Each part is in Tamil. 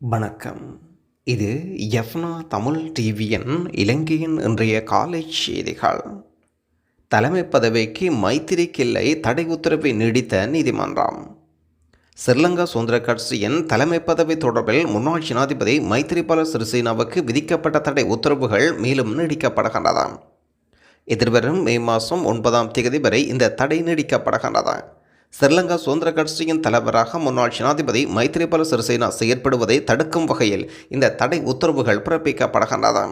வணக்கம். இது எஃப்னா தமிழ் டிவியின் இலங்கையின் இன்றைய காலை செய்திகள். தலைமை பதவிக்கு மைத்திரி கில்லை தடை உத்தரவை நீடித்த நீதிமன்றம். ஸ்ரீலங்கா சுதந்திர கட்சியின் தலைமை பதவி தொடர்பில் முன்னாள் ஜனாதிபதி மைத்திரிபால சிறிசேனாவுக்கு விதிக்கப்பட்ட தடை உத்தரவுகள் மேலும் நீடிக்கப்படுகின்றன. எதிர்வரும் மே மாதம் ஒன்பதாம் தேதி வரை இந்த தடை நீடிக்கப்படுகின்றது. ஸ்ரீலங்கா சுதந்திர கட்சியின் தலைவராக முன்னாள் ஜனாதிபதி மைத்திரிபால சிறிசேனா செயற்படுவதை தடுக்கும் வகையில் இந்த தடை உத்தரவுகள் பிறப்பிக்கப்படுகின்றன.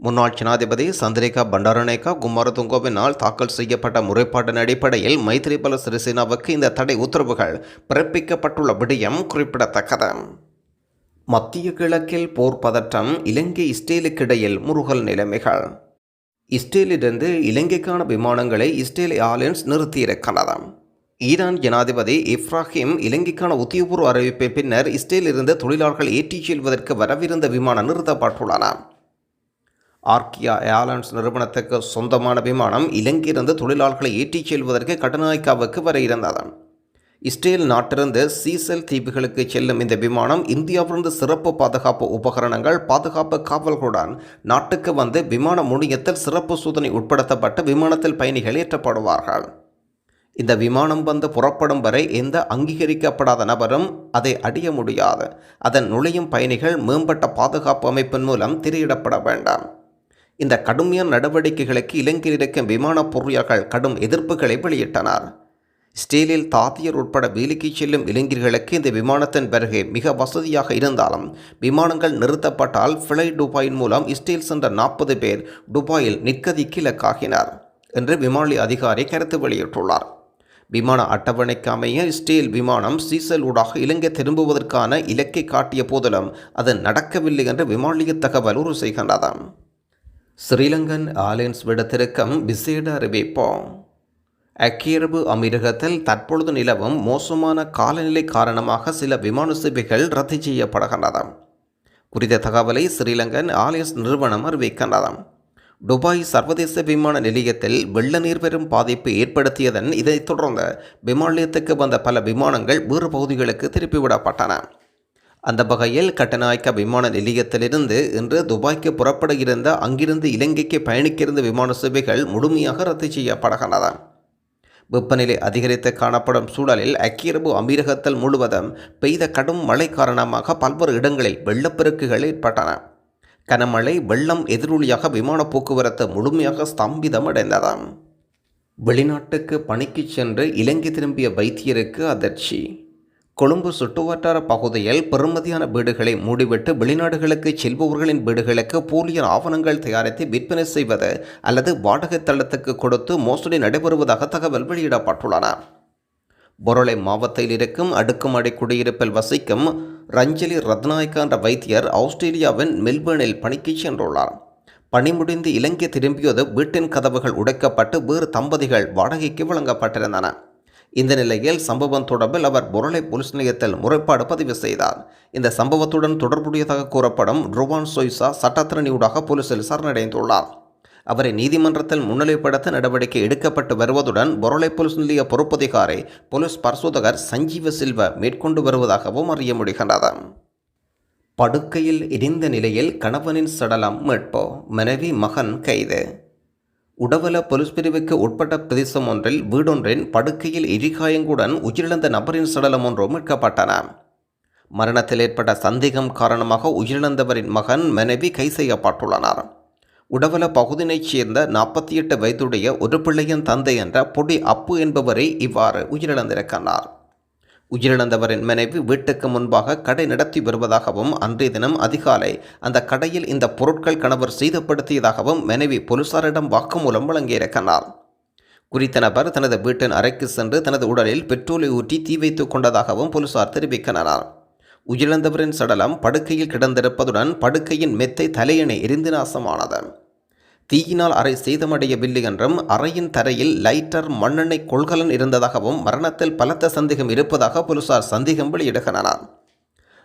முன்னாள் ஜனாதிபதி சந்திரிகா பண்டாரநாயக்கா குமாரதுங்கோவினால் தாக்கல் செய்யப்பட்ட முறைப்பாட்டின் அடிப்படையில் மைத்திரிபால சிறிசேனாவுக்கு இந்த தடை உத்தரவுகள் பிறப்பிக்கப்பட்டுள்ள விடயம் குறிப்பிடத்தக்கது. மத்திய கிழக்கில் போர் பதற்றம் இலங்கை இஸ்ரேலுக்கிடையில் முருகல் நிலைமைகள். இஸ்ரேலிலிருந்து இலங்கைக்கான விமானங்களை இஸ்ரேல் ஏர்லைன்ஸ் நிறுத்தியிருக்கிறது. ஈரான் ஜனாதிபதி இப்ராஹிம் இலங்கைக்கான உத்தியபூர்வ அறிவிப்பின் பின்னர் இஸ்ரேலிருந்து தொழிலாளர்கள் ஏற்றிச் செல்வதற்கு வரவிருந்த விமானம் நிறுத்தப்பட்டுள்ளன. ஆர்கியா ஏர்லைன்ஸ் நிறுவனத்துக்கு சொந்தமான விமானம் இலங்கையிலிருந்து தொழிலாளர்களை ஏற்றிச் செல்வதற்கு கடனாய்க்காவுக்கு வர இருந்தது இஸ்ரேல் நாட்டிலிருந்து சீசல் தீவுகளுக்கு செல்லும் இந்த விமானம் இந்தியாவிலிருந்து சிறப்பு பாதுகாப்பு உபகரணங்கள் பாதுகாப்பு காவல்களுடன் நாட்டுக்கு வந்து விமான முனையத்தில் சிறப்பு சோதனை உட்படுத்தப்பட்ட விமானத்தில் பயணிகள் ஏற்றப்படுவார்கள். இந்த விமானம் வந்து புறப்படும் வரை எந்த அங்கீகரிக்கப்படாத நபரும் அதை அடைய முடியாது. அதன் நுழையும் பயணிகள் மேம்பட்ட பாதுகாப்பு அமைப்பின் மூலம் திரையிடப்பட வேண்டாம். இந்த கடுமையான நடவடிக்கைகளுக்கு இலங்கையில் இருக்கும் விமான பொறியாளர்கள் கடும் எதிர்ப்புகளை வெளியிட்டனர். ஸ்டீலில் தாத்தியர் உட்பட வேலைக்கு செல்லும் இளைஞர்களுக்கு இந்த விமானத்தின் பிறகு மிக வசதியாக இருந்தாலும் விமானங்கள் நிறுத்தப்பட்டால் ஃபிளை துபாயின் மூலம் இஸ்ரேல் சென்ற நாற்பது பேர் துபாயில் நிற்கதிக்கு இலக்காகினர் என்று விமானி அதிகாரி கருத்து வெளியிட்டுள்ளார். விமான அட்டவணைக்கு அமைய இஸ்ரேல் விமானம் சீசல் ஊடாக இலங்கை திரும்புவதற்கான இலக்கை காட்டிய போதிலும் அது நடக்கவில்லை என்று விமானிய தகவல் உறுதி செய்கின்றது ஸ்ரீலங்கன் ஆலியன்ஸ் விடத்திருக்கும் விசேட அறிவிப்பு அக்கியரபு அமீரகத்தில் தற்பொழுது நிலவும் மோசமான காலநிலை காரணமாக சில விமான சேவைகள் ரத்து செய்யப்படுகின்றன குறித்த தகவலை ஸ்ரீலங்கன் ஆலியன்ஸ் நிறுவனம் அறிவிக்கின்றது துபாய் சர்வதேச விமான நிலையத்தில் வெள்ள நீர் பெறும் பாதிப்பு ஏற்படுத்தியதன் இதைத் தொடர்ந்து விமானத்துக்கு வந்த பல விமானங்கள் வேறு பகுதிகளுக்கு திருப்பிவிடப்பட்டன அந்த வகையில் கட்டநாயக்க விமான நிலையத்திலிருந்து இன்று துபாய்க்கு புறப்பட இருந்த அங்கிருந்து இலங்கைக்கு பயணிக்கிருந்த விமான சேவைகள் முழுமையாக ரத்து செய்யப்படுகின்றன. வெப்பநிலை அதிகரித்து காணப்படும் சூழலில் ஐக்கிய அமீரகத்தில் முழுவதும் பெய்த கடும் மழை காரணமாக பல்வேறு இடங்களில் வெள்ளப்பெருக்குகள் ஏற்பட்டன. கனமழை வெள்ளம் எதிரொலியாக விமான போக்குவரத்து முழுமையாக ஸ்தம்பிதம் அடைந்ததாம் வெளிநாட்டுக்கு பணிக்கு சென்று இலங்கை திரும்பிய வைத்தியருக்கு அதிர்ச்சி. கொழும்பு சுற்றுவட்டார பகுதியில் பெறுமதியான வீடுகளை மூடிவிட்டு வெளிநாடுகளுக்கு செல்பவர்களின் வீடுகளுக்கு போலியர் ஆவணங்கள் தயாரித்து விற்பனை செய்வது அல்லது வாடகை தளத்துக்கு கொடுத்து மோசடி நடைபெறுவதாக தகவல் வெளியிடப்பட்டுள்ளன. பொருளை மாவட்டத்தில் இருக்கும் அடுக்குமாடி குடியிருப்பில் வசிக்கும் ரஞ்சலி ரத்நாயக்கா என்ற வைத்தியர் ஆஸ்திரேலியாவின் மெல்பர்னில் பணிக்கு சென்றுள்ளார். பணி முடிந்து இலங்கை திரும்பியது வீட்டின் கதவுகள் உடைக்கப்பட்டு வேறு தம்பதிகள் வாடகைக்கு வழங்கப்பட்டிருந்தன. இந்த நிலையில் சம்பவம் தொடர்பில் அவர் பொருளை போலீஸ் நிலையத்தில் முறைப்பாடு பதிவு செய்தார். இந்த சம்பவத்துடன் தொடர்புடையதாக கூறப்படும் ருவான் சொய்சா சட்டத்திறனியூடாக போலீசில் சரணடைந்துள்ளார். அவரை நீதிமன்றத்தில் முன்னிலைப்படுத்த நடவடிக்கை எடுக்கப்பட்டு வருவதுடன் பொருளை போலீஸ் நிலைய பொறுப்பதிகாரி போலீஸ் பரிசோதகர் சஞ்சீவ சில்வ மேற்கொண்டு வருவதாகவும் அறிய முடிகின்றது. படுக்கையில் எரிந்த நிலையில் கணவனின் சடலம் மீட்போ மனைவி மகன் கைது. உடவல பொலிஸ் பிரிவுக்கு உட்பட்ட பிரதேசம் ஒன்றில் வீடொன்றின் படுக்கையில் எரிகாயங்குடன் உயிரிழந்த நபரின் சடலம் ஒன்று மீட்கப்பட்டன. மரணத்தில் ஏற்பட்ட சந்தேகம் காரணமாக உயிரிழந்தவரின் மகன் மனைவி கை செய்யப்பட்டுள்ளனர். உடவல பகுதியைச் சேர்ந்த நாற்பத்தி எட்டு வயதுடைய ஒரு பிள்ளையின் தந்தை என்ற பொடி அப்பு என்பவரை இவ்வாறு உயிரிழந்திருக்கிறார். உயிரிழந்தவரின் மனைவி வீட்டுக்கு முன்பாக கடை நடத்தி வருவதாகவும் அன்றைய தினம் அதிகாலை அந்த கடையில் இந்த பொருட்கள் கணவர் செய்தப்படுத்தியதாகவும் மனைவி போலீசாரிடம் வாக்குமூலம் வழங்கியிருக்கிறார். குறித்த நபர் தனது வீட்டின் அறைக்கு சென்று தனது உடலில் பெட்ரோலை ஊற்றி தீ வைத்துக் கொண்டதாகவும் போலீசார் தெரிவிக்கின்றனர். உயிரிழந்தவரின் சடலம் படுக்கையில் கிடந்திருப்பதுடன் படுக்கையின் மெத்தை தலையணை எரிந்து நாசமானது. தீயினால் அறை சேதமடையவில்லை என்றும் அறையின் தரையில் லைட்டர் மண்ணெண்ணெய் கொள்கலன் இருந்ததாகவும் மரணத்தில் பலத்த சந்தேகம் இருப்பதாக போலீசார் சந்தேகம் வெளியிடுகின்றனர்.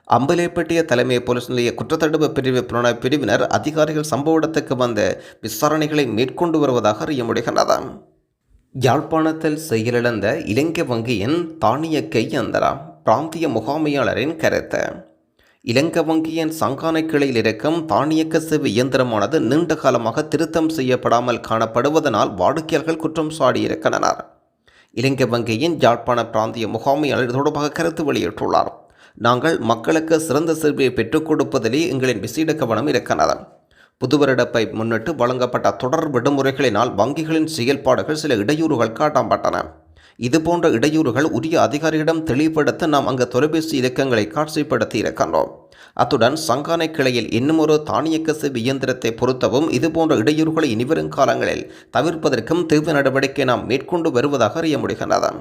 அம்பலேப்பட்டிய தலைமை போலீஸ் நிலைய குற்றத்தடுப்பு பிரிவு பிரிவினர் அதிகாரிகள் சம்பவ இடத்துக்கு வந்து விசாரணைகளை மேற்கொண்டு வருவதாக அறிய முடிகின்றது யாழ்ப்பாணத்தில் செயலிழந்த இலங்கை வங்கியின் தானிய கையந்தரா பிராந்திய முகாமையாளரின் கருத்து. இலங்கை வங்கியின் சங்கானை கிளையில் இருக்கும் தானியக்க சேவை இயந்திரமானது நீண்ட காலமாக திருத்தம் செய்யப்படாமல் காணப்படுவதனால் வாடிக்கையாளர்கள் குற்றம் சாடியிருக்கின்றனர். இலங்கை வங்கியின் யாழ்ப்பாண பிராந்திய முகாமையாளர் தொடர்பாக கருத்து வெளியிட்டுள்ளார். நாங்கள் மக்களுக்கு சிறந்த சேவையை பெற்றுக் கொடுப்பதிலே எங்களின் விசேட கவனம் இருக்கிறது. புது வருடப்பை முன்னிட்டு வழங்கப்பட்ட தொடர் விடுமுறைகளினால் வங்கிகளின் செயல்பாடுகள் சில இடையூறுகள் காட்டப்பட்டன. இதுபோன்ற இடையூறுகள் உரிய அதிகாரியிடம் தெளிவுபடுத்த நாம் அங்கு தொலைபேசி இலக்கங்களை காட்சிப்படுத்தி இருக்கின்றோம் அத்துடன் சங்கானை கிளையில் இன்னுமொரு தானியக்க சேவை இயந்திரத்தை பொருத்தவும் இதுபோன்ற இடையூறுகளை இனிவரும் காலங்களில் தவிர்ப்பதற்கும் தீர்வு நடவடிக்கை நாம் மேற்கொண்டு வருவதாக அறிய முடிகின்றது.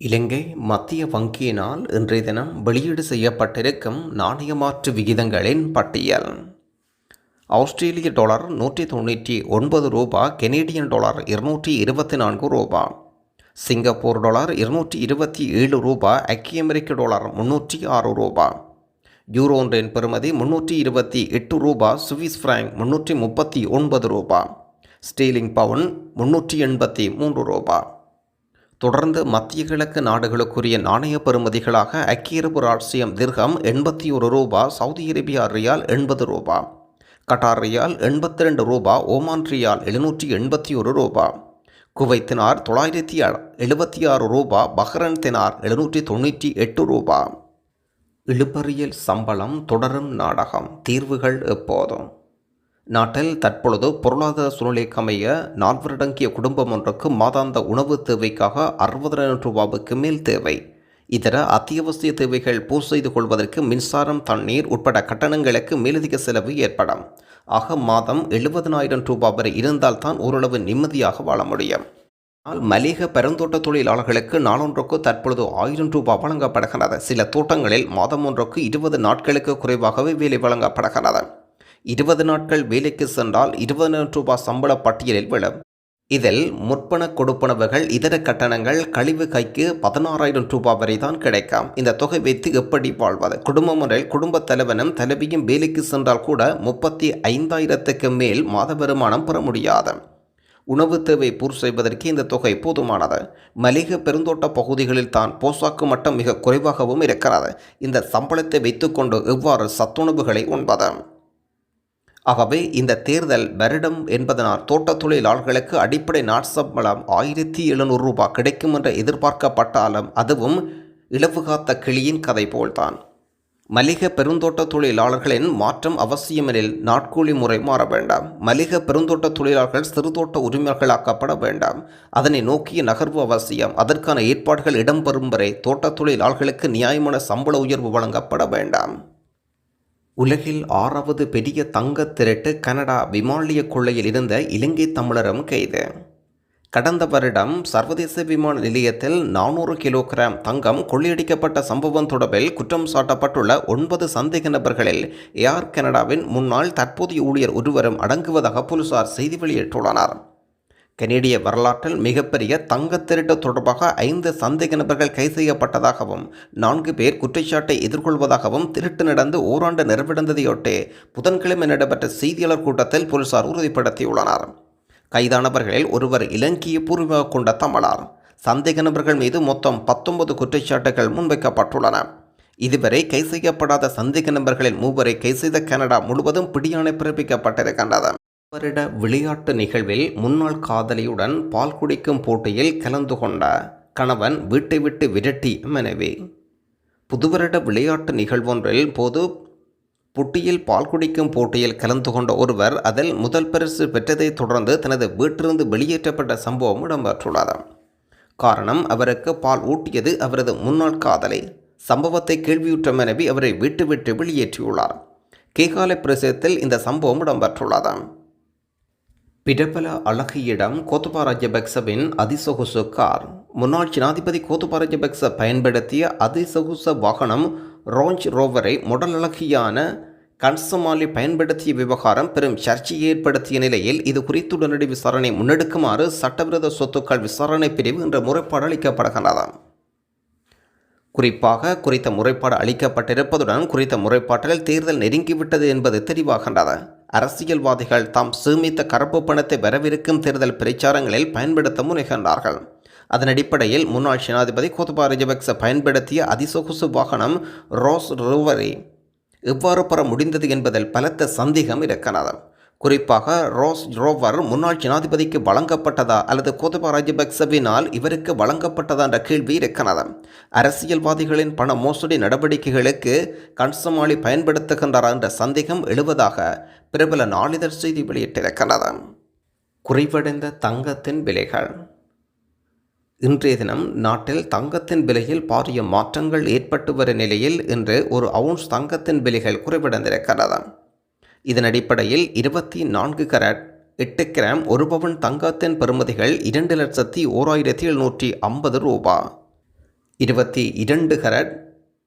இலங்கை மத்திய வங்கியினால் இன்றைய தினம் வெளியீடு செய்யப்பட்டிருக்கும் நாணய மாற்று விகிதங்களின் பட்டியல். ஆஸ்திரேலிய டாலர் நூற்றி தொண்ணூற்றி ஒன்பது ரூபா கெனேடியன் டாலர் இருநூற்றி இருபத்தி நான்கு ரூபா. சிங்கப்பூர் டாலர் இருநூற்றி இருபத்தி ஏழு ரூபா ஐக்கிய அமெரிக்க டாலர் முன்னூற்றி ஆறு ரூபா. யூரோ ஒன்றின் பெறுமதி முன்னூற்றி இருபத்தி எட்டு ரூபா சுவிஸ் ஃப்ராங்க் முன்னூற்றி முப்பத்தி ஒன்பது ரூபா. ஸ்டீலிங் பவுன் முன்னூற்றி எண்பத்தி மூன்று ரூபா. தொடர்ந்து மத்திய கிழக்கு நாடுகளுக்குரிய நாணய பெறுமதிகளாக ஐக்கிய அரபு ராட்சியம் திர்கம் எண்பத்தி ஒரு ரூபா சவுதி அரேபியா ரியால் எண்பது ரூபா. கட்டார் ரியால் எண்பத்தி ரெண்டு ரூபா ஓமான் ரியால் எழுநூற்றி எண்பத்தி ஒரு ரூபா. குவைத்தினார் தொள்ளாயிரத்தி எழுபத்தி ஆறு ரூபா பஹ்ரன் தினார் எழுநூற்றி தொண்ணூற்றி எட்டு ரூபா. இழுபறியல் சம்பளம் தொடரும் நாடகம். தீர்வுகள் எப்போதும். நாட்டில் தற்பொழுது பொருளாதார சூழ்நிலைக்கமைய நால்வரடங்கிய குடும்பம் ஒன்றுக்கு மாதாந்த உணவு தேவைக்காக அறுபதாயிரம் ரூபாவுக்கு மேல் தேவை. இதர அத்தியாவசிய தேவைகள் பூர்த்தி செய்து கொள்வதற்கு மின்சாரம் தண்ணீர் உட்பட கட்டணங்களுக்கு மேலதிக செலவு ஏற்படும். ஆக மாதம் எழுபதனாயிரம் ரூபாய் வரை இருந்தால்தான் ஓரளவு நிம்மதியாக வாழ முடியும். ஆனால் மலிக பெருந்தோட்ட தொழிலாளர்களுக்கு நாளொன்றுக்கு தற்பொழுது ஆயிரம் ரூபாய் வழங்கப்படுகிறது. சில தோட்டங்களில் மாதம் ஒன்றுக்கு இருபது நாட்களுக்கு குறைவாகவே வேலை வழங்கப்படுகிறது. இருபது நாட்கள் வேலைக்கு சென்றால் இருபதாயிரம் ரூபாய் சம்பள பட்டியலில் விழும். இதில் முற்பண கொடுப்பனவுகள் இதர கட்டணங்கள் கழிவு கைக்கு பதினாறாயிரம் ரூபாய் வரை தான் கிடைக்கும். இந்த தொகை வைத்து எப்படி வாழ்வது? குடும்ப முறையில் குடும்ப தலைவனும் தலைவியும் வேலைக்கு சென்றால் கூட முப்பத்தி ஐந்தாயிரத்துக்கு மேல் மாத வருமானம் பெற முடியாது. உணவு தேவை பூர்த்தி செய்வதற்கு இந்த தொகை போதுமானது. மளிகை பெருந்தோட்ட பகுதிகளில் தான் போசாக்கு மட்டம் மிக குறைவாகவும் இருக்கிறது. இந்த சம்பளத்தை வைத்துக்கொண்டு எவ்வாறு சத்துணவுகளை உண்பது? ஆகவே இந்த தேர்தல் வருடம் என்பதனால் தோட்டத் தொழிலாளர்களுக்கு அடிப்படை நாட்சம்பளம் ஆயிரத்தி எழுநூறு ரூபாய் கிடைக்கும் என்று எதிர்பார்க்கப்பட்டாலும் அதுவும் இழவு காத்த கிளியின் கதை போல்தான். மலிக பெருந்தோட்ட தொழிலாளர்களின் மாற்றம் அவசியமெனில் நாட்கூலி முறை மாற வேண்டாம். மலிக பெருந்தோட்ட தொழிலாளர்கள் சிறுதோட்ட உரிமையாளர்களாக்கப்பட வேண்டாம். அதனை நோக்கிய நகர்வு அவசியம். அதற்கான ஏற்பாடுகள் இடம்பெறும் வரை தோட்டத் தொழிலாளர்களுக்கு நியாயமான சம்பள உயர்வு வழங்கப்பட வேண்டாம். உலகில் ஆறாவது பெரிய தங்கத் திரட்டு கனடா விமானிய கொள்ளையில் இருந்த இலங்கை தமிழரும் கைது. கடந்த வருடம் சர்வதேச விமான நிலையத்தில் நானூறு கிலோகிராம் தங்கம் கொள்ளையடிக்கப்பட்ட சம்பவம் தொடர்பில் குற்றம் சாட்டப்பட்டுள்ள ஒன்பது சந்தேக நபர்களில் ஏர் கனடாவின் முன்னாள் தற்போதைய ஊழியர் ஒருவரும் அடங்குவதாக போலீசார் செய்தி வெளியிட்டுள்ளனர். கனேடிய வரலாற்றில் மிகப்பெரிய தங்க திருட்டு தொடர்பாக ஐந்து சந்தேக நபர்கள் கைது செய்யப்பட்டதாகவும் நான்கு பேர் குற்றச்சாட்டை எதிர்கொள்வதாகவும் திருட்டு நடந்து ஓராண்டு நிறைவடைந்ததையொட்டி புதன்கிழமை நடைபெற்ற செய்தியாளர் கூட்டத்தில் போலீசார் உறுதிப்படுத்தியுள்ளனர். கைதானவர்களில் ஒருவர் இலங்கையை பூர்வீக கொண்ட தமிழர். சந்தேக நபர்கள் மீது மொத்தம் பத்தொன்பது குற்றச்சாட்டுகள் முன்வைக்கப்பட்டுள்ளன. இதுவரை கை செய்யப்படாத சந்தேக நபர்களில் மூவரை கை செய்த கனடா முழுவதும் பிடியாணை பிறப்பிக்கப்பட்டிருக்கின்றது. வருட விளையாட்டு நிகழ்வில் முன்னாள் காதலியுடன் பால் குடிக்கும் போட்டியில் கலந்து கொண்ட கணவன் வீட்டை விட்டு விரட்டி மனைவி. புதுவருட விளையாட்டு நிகழ்வொன்றில் போது புட்டியில் பால் குடிக்கும் போட்டியில் கலந்து கொண்ட ஒருவர் அதில் முதல் பரிசு பெற்றதைத் தொடர்ந்து தனது வீட்டிலிருந்து வெளியேற்றப்பட்ட சம்பவம் இடம்பெற்றுள்ளது. காரணம் அவருக்கு பால் ஊட்டியது அவரது முன்னாள் காதலை. சம்பவத்தை கேள்வியுற்ற மனைவி அவரை வீட்டு விட்டு வெளியேற்றியுள்ளார். கேகாலை பிரதேசத்தில் இந்த சம்பவம் இடம்பெற்றுள்ளது. பிடபல அழகியிடம் கோத்தபா ராஜபக்சவின் அதிசொகுசு கார். முன்னாள் ஜனாதிபதி கோத்தபா ராஜபக்ச பயன்படுத்திய அதிசொகுச வாகனம் ரோஞ்ச் ரோவரை முடல் அழகியான கன்சமாலி பயன்படுத்திய விவகாரம் பெரும் சர்ச்சையை ஏற்படுத்திய நிலையில் இது குறித்து உடனடி விசாரணை முன்னெடுக்குமாறு சட்டவிரோத சொத்துக்கள் விசாரணை பிரிவு என்ற முறைப்பாடு அளிக்கப்படுகின்றது குறிப்பாக குறித்த முறைப்பாடு அளிக்கப்பட்டிருப்பதுடன் குறித்த முறைப்பாட்டில் தேர்தல் நெருங்கிவிட்டது என்பது தெரிவாகின்றது அரசியல்வாதிகள் தாம் சீமித்த கருப்பு பணத்தை வரவிருக்கும் தேர்தல் பிரச்சாரங்களில் பயன்படுத்த முனைகின்றார்கள். அதன் அடிப்படையில் முன்னாள் ஜனாதிபதி கோத்தபா ராஜபக்ச பயன்படுத்திய அதிசொகுசு வாகனம் ரோஸ் ரோவரி எவ்வாறு பெற முடிந்தது என்பதில் பலத்த சந்தேகம் இருக்கிறது. குறிப்பாக ரோஸ் ரோவர் முன்னாள் ஜனாதிபதிக்கு வழங்கப்பட்டதா அல்லது கோதபா ராஜபக்சவினால் இவருக்கு வழங்கப்பட்டதா என்ற கேள்வி இருக்கிறது. அரசியல்வாதிகளின் பண மோசடி நடவடிக்கைகளுக்கு கன்சமாளி பயன்படுத்துகின்றாரா என்ற சந்தேகம் எழுவதாக பிரபல நாளிதழ் செய்தி வெளியிட்டிருக்கிறது. குறைவடைந்த தங்கத்தின் விலைகள். இன்றைய தினம் நாட்டில் தங்கத்தின் விலையில் பாரிய மாற்றங்கள் ஏற்பட்டு வரும் நிலையில் இன்று ஒரு அவுன்ஸ் தங்கத்தின் விலைகள் குறைவடைந்திருக்கிறது. இதன் அடிப்படையில் இருபத்தி நான்கு கராட் எட்டு கிராம் ஒரு பவுன் தங்கத்தின் பெறுமதிகள் இரண்டு லட்சத்தி ஓராயிரத்தி எழுநூற்றி ஐம்பது ரூபா. இருபத்தி இரண்டு கரட்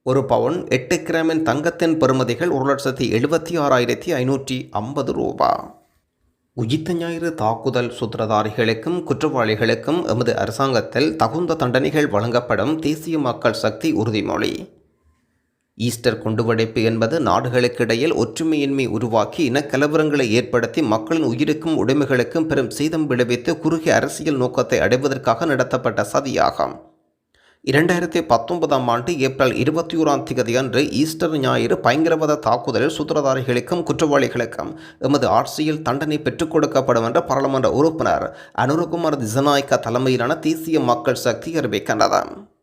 ஒரு பவுன் எட்டு கிராமின் தங்கத்தின் பெறுமதிகள் ஒரு லட்சத்தி எழுபத்தி ஆறாயிரத்தி ஐநூற்றி ஐம்பது ரூபா. உயிர்த்த ஞாயிறு தாக்குதல் சூத்திரதாரிகளுக்கும் குற்றவாளிகளுக்கும் எமது அரசாங்கத்தில் தகுந்த தண்டனைகள் வழங்கப்படும் தேசிய மக்கள் சக்தி உறுதிமொழி. ஈஸ்டர் குண்டுவடைப்பு என்பது நாடுகளுக்கிடையில் ஒற்றுமையின்மை உருவாக்கி இனக்கலவரங்களை ஏற்படுத்தி மக்களின் உயிருக்கும் உடைமைகளுக்கும் பெரும் சீதம் விளைவித்து குறுகிய அரசியல் நோக்கத்தை அடைவதற்காக நடத்தப்பட்ட சதியாகும். இரண்டாயிரத்தி பத்தொன்பதாம் ஆண்டு ஏப்ரல் இருபத்தி ஓராம் தேதி அன்று ஈஸ்டர் ஞாயிறு பயங்கரவாத தாக்குதலில் சூத்திரதாரிகளுக்கும் குற்றவாளிகளுக்கும் எமது ஆட்சியில் தண்டனை பெற்றுக் கொடுக்கப்படும் என்ற பாராளுமன்ற உறுப்பினர் அனுரகுமார் திசநாயக்க தலைமையிலான தேசிய மக்கள் சக்தி அறிவிக்கின்றது.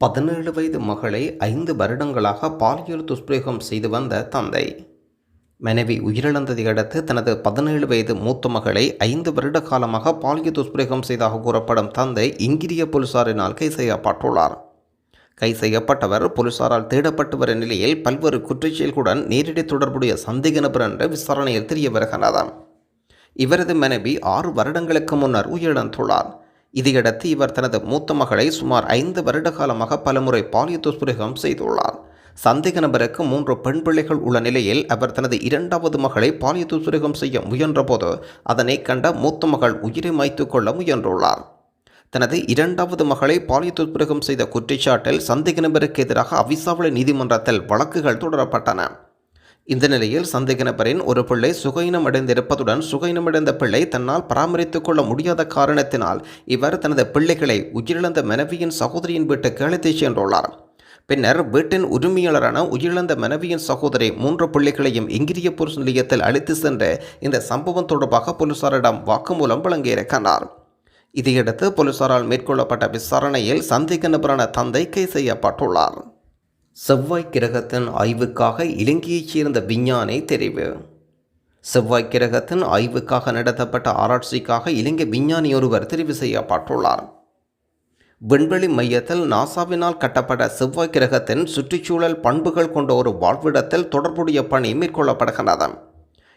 பதினேழு வயது மகளை ஐந்து வருடங்களாக பாலியல் துஷ்பிரயோகம் செய்து வந்த தந்தை. மனைவி உயிரிழந்ததை அடுத்து தனது பதினேழு வயது மூத்த மகளை ஐந்து வருட காலமாக பாலியல் துஷ்பிரயோகம் செய்ததாக கூறப்படும் தந்தை இங்கிரிய போலீசாரினால் கை செய்யப்பட்டுள்ளார். கை செய்யப்பட்டவர் போலீசாரால் தேடப்பட்டு வரும் நிலையில் பல்வேறு குற்றச்செயல்களுடன் நேரடி தொடர்புடைய சந்தேக நபர் என்ற விசாரணையில் தெரிய வருகிறது இவரது மனைவி ஆறு வருடங்களுக்கு முன்னர் உயிரிழந்துள்ளார். இதையடுத்து இவர் தனது மூத்த மகளை சுமார் ஐந்து வருட காலமாக பலமுறை பாலியல் துஷ்பிரயோகம் செய்துள்ளார். சந்தேக நபருக்கு மூன்று பெண் பிள்ளைகள் உள்ள நிலையில் அவர் தனது இரண்டாவது மகளை பாலியல் துஷ்பிரயோகம் செய்ய முயன்றபோது அதனை கண்ட மூத்த மகள் உயிரை மாய்த்து கொள்ள முயன்றுள்ளார். தனது இரண்டாவது மகளை பாலியல் துஷ்பிரயோகம் செய்த குற்றச்சாட்டில் சந்தேக நபருக்கு எதிராக அவிசாவளி நீதிமன்றத்தில் வழக்குகள் தொடரப்பட்டன. இந்த நிலையில் சந்தேக நபரின் ஒரு பிள்ளை சுகையினம் அடைந்திருப்பதுடன் சுகையினமடைந்த பிள்ளை தன்னால் பராமரித்துக் கொள்ள முடியாத காரணத்தினால் இவர் தனது பிள்ளைகளை உயிரிழந்த மனைவியின் சகோதரியின் வீட்டுக்கு அழைத்துச் சென்றுள்ளார். பின்னர் வீட்டின் உரிமையாளரான உயிரிழந்த மனைவியின் சகோதரி மூன்று பிள்ளைகளையும் இங்கிரிய போலீஸ் நிலையத்தில் அழைத்து சென்று இந்த சம்பவம் தொடர்பாக போலீசாரிடம் வாக்குமூலம் வழங்கியிருக்கிறார் இதையடுத்து போலீசாரால் மேற்கொள்ளப்பட்ட விசாரணையில் சந்தேக நபரான தந்தை கைது செய்யப்பட்டுள்ளார். செவ்வாய் கிரகத்தின் ஆய்வுக்காக இலங்கையைச் சேர்ந்த விஞ்ஞானி தெரிவு. செவ்வாய் கிரகத்தின் ஆய்வுக்காக நடத்தப்பட்ட ஆராய்ச்சிக்காக இலங்கை விஞ்ஞானி ஒருவர் தெரிவு செய்யப்பட்டுள்ளார். விண்வெளி மையத்தில் நாசாவினால் கட்டப்பட்ட செவ்வாய் கிரகத்தின் சுற்றுச்சூழல் பண்புகள் கொண்ட ஒரு வாழ்விடத்தில் தொடர்புடைய பணி மேற்கொள்ளப்படுகிறது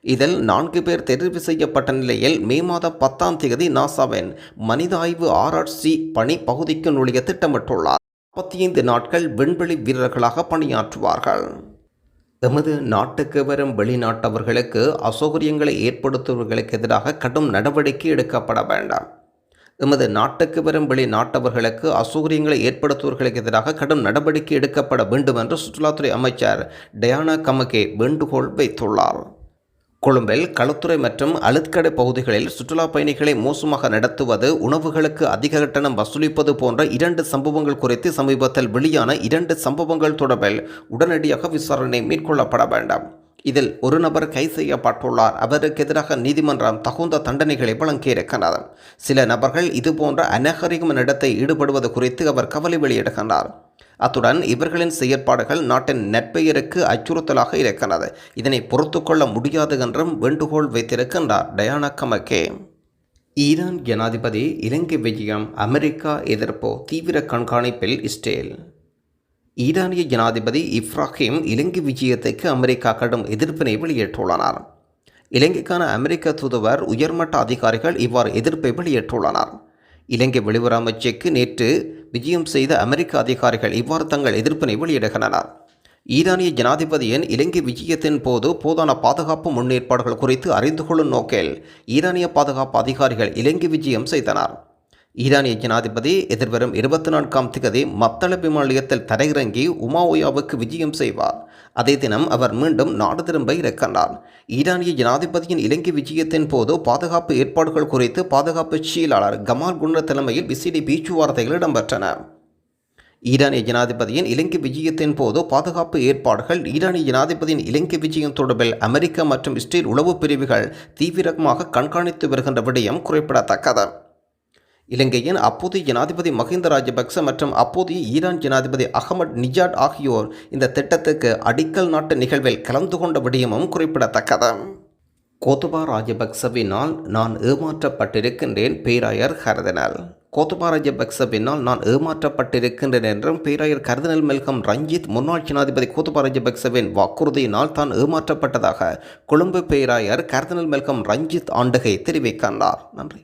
இதில் நான்கு பேர் தெரிவு செய்யப்பட்ட நிலையில் மே மாதம் பத்தாம் தேதி நாசாவின் மனித ஆய்வு ஆராய்ச்சி பணி பகுதிக்கு நுழைய திட்டமிட்டுள்ளார். முப்பத்தி ஐந்து நாட்கள் விண்வெளி வீரர்களாக பணியாற்றுவார்கள். எமது நாட்டுக்கு வரும் வெளிநாட்டவர்களுக்கு அசௌகரியங்களை ஏற்படுத்துபவர்களுக்கு எதிராக கடும் நடவடிக்கை எடுக்கப்பட வேண்டாம். எமது நாட்டுக்கு வரும் வெளிநாட்டவர்களுக்கு அசௌகரியங்களை ஏற்படுத்துவர்களுக்கு எதிராக கடும் நடவடிக்கை எடுக்கப்பட வேண்டும் என்று சுற்றுலாத்துறை அமைச்சர் டயானா கமகே வேண்டுகோள் வைத்துள்ளார். கொழும்பில் களுத்துறை மற்றும் அழுத்கடை பகுதிகளில் சுற்றுலா பயணிகளை மோசமாக நடத்துவது உணவுகளுக்கு அதிக கட்டணம் வசூலிப்பது போன்ற இரண்டு சம்பவங்கள் குறித்து சமீபத்தில் வெளியான இரண்டு சம்பவங்கள் தொடர்பில் உடனடியாக விசாரணை மேற்கொள்ளப்பட வேண்டாம். இதில் ஒரு நபர் கை செய்யப்பட்டுள்ளார். அவருக்கு எதிராக நீதிமன்றம் தகுந்த தண்டனைகளை வழங்கியிருக்கிறார் சில நபர்கள் இதுபோன்ற அநாகரிக நடத்தை ஈடுபடுவது குறித்து அவர் கவலை வெளியிடுகின்றார். அத்துடன் இவர்களின் செயற்பாடுகள் நாட்டின் நட்பெயருக்கு அச்சுறுத்தலாக இருக்கிறது இதனை பொறுத்து கொள்ள முடியாது என்றும் வேண்டுகோள் வைத்திருக்கின்றார் டயானா கமக்கே ஈரான் ஜனாதிபதி இலங்கை விஜயம் அமெரிக்கா எதிர்ப்பு தீவிர கண்காணிப்பில் இஸ்ரேல். ஈரானிய ஜனாதிபதி இப்ராஹிம் இலங்கை விஜயத்துக்கு அமெரிக்கா கடும் எதிர்ப்பினை வெளியேற்றுள்ளனர் இலங்கைக்கான அமெரிக்க தூதுவர் உயர்மட்ட அதிகாரிகள் இவ்வாறு எதிர்ப்பை வெளியேற்றுள்ளனர் இலங்கை வெளியுறவு அமைச்சுக்கு நேற்று விஜயம் செய்த அமெரிக்க அதிகாரிகள் இவ்வாறு தங்கள் எதிர்ப்பினை வெளியிடுகின்றனர். ஈரானிய ஜனாதிபதியின் இலங்கை விஜயத்தின் போது போதான பாதுகாப்பு முன்னேற்பாடுகள் குறித்து அறிந்து கொள்ளும் நோக்கில் ஈரானிய பாதுகாப்பு அதிகாரிகள் இலங்கை விஜயம் செய்தனர். ஈரானிய ஜனாதிபதி எதிர்வரும் இருபத்தி நான்காம் திகதி மத்தள விமான தரையிறங்கி உமாவோயாவுக்கு விஜயம் செய்வார். அதே தினம் அவர் மீண்டும் நாடு திரும்ப இருக்கின்றார் ஈரானிய ஜனாதிபதியின் இலங்கை விஜயத்தின் போது பாதுகாப்பு ஏற்பாடுகள் குறித்து பாதுகாப்பு செயலாளர் கமால் குண்டர் தலைமையில் விசிடி பேச்சுவார்த்தைகள் இடம்பெற்றன. ஈரானிய ஜனாதிபதியின் இலங்கை விஜயத்தின் போது பாதுகாப்பு ஏற்பாடுகள் ஈரானிய ஜனாதிபதியின் இலங்கை விஜயம் தொடர்பில் அமெரிக்கா மற்றும் இஸ்ரேல் உளவு பிரிவுகள் தீவிரமாக கண்காணித்து வருகின்ற விடயம் குறிப்பிடத்தக்கது. இலங்கையின் அப்போதைய ஜனாதிபதி மஹிந்த ராஜபக்ச மற்றும் அப்போதைய ஈரான் ஜனாதிபதி அகமட் நிஜாட் ஆகியோர் இந்த திட்டத்துக்கு அடிக்கல் நாட்டு நிகழ்வில் கலந்து கொண்ட விடயமும் குறிப்பிடத்தக்கது. கோத்தபா ராஜபக்சவினால் நான் ஏமாற்றப்பட்டிருக்கின்றேன் பேராயர் கருதினால். கோத்துபா ராஜபக்சவினால் நான் ஏமாற்றப்பட்டிருக்கின்றேன் என்றும் பேராயர் கருதினல் மெல்கம் ரஞ்சித் முன்னாள் ஜனாதிபதி கோத்துபா ராஜபக்சவின் வாக்குறுதியினால் தான் ஏமாற்றப்பட்டதாக கொழும்பு பேராயர் கருதினல் மெல்கம் ரஞ்சித் ஆண்டகை தெரிவிக்கின்றார். நன்றி.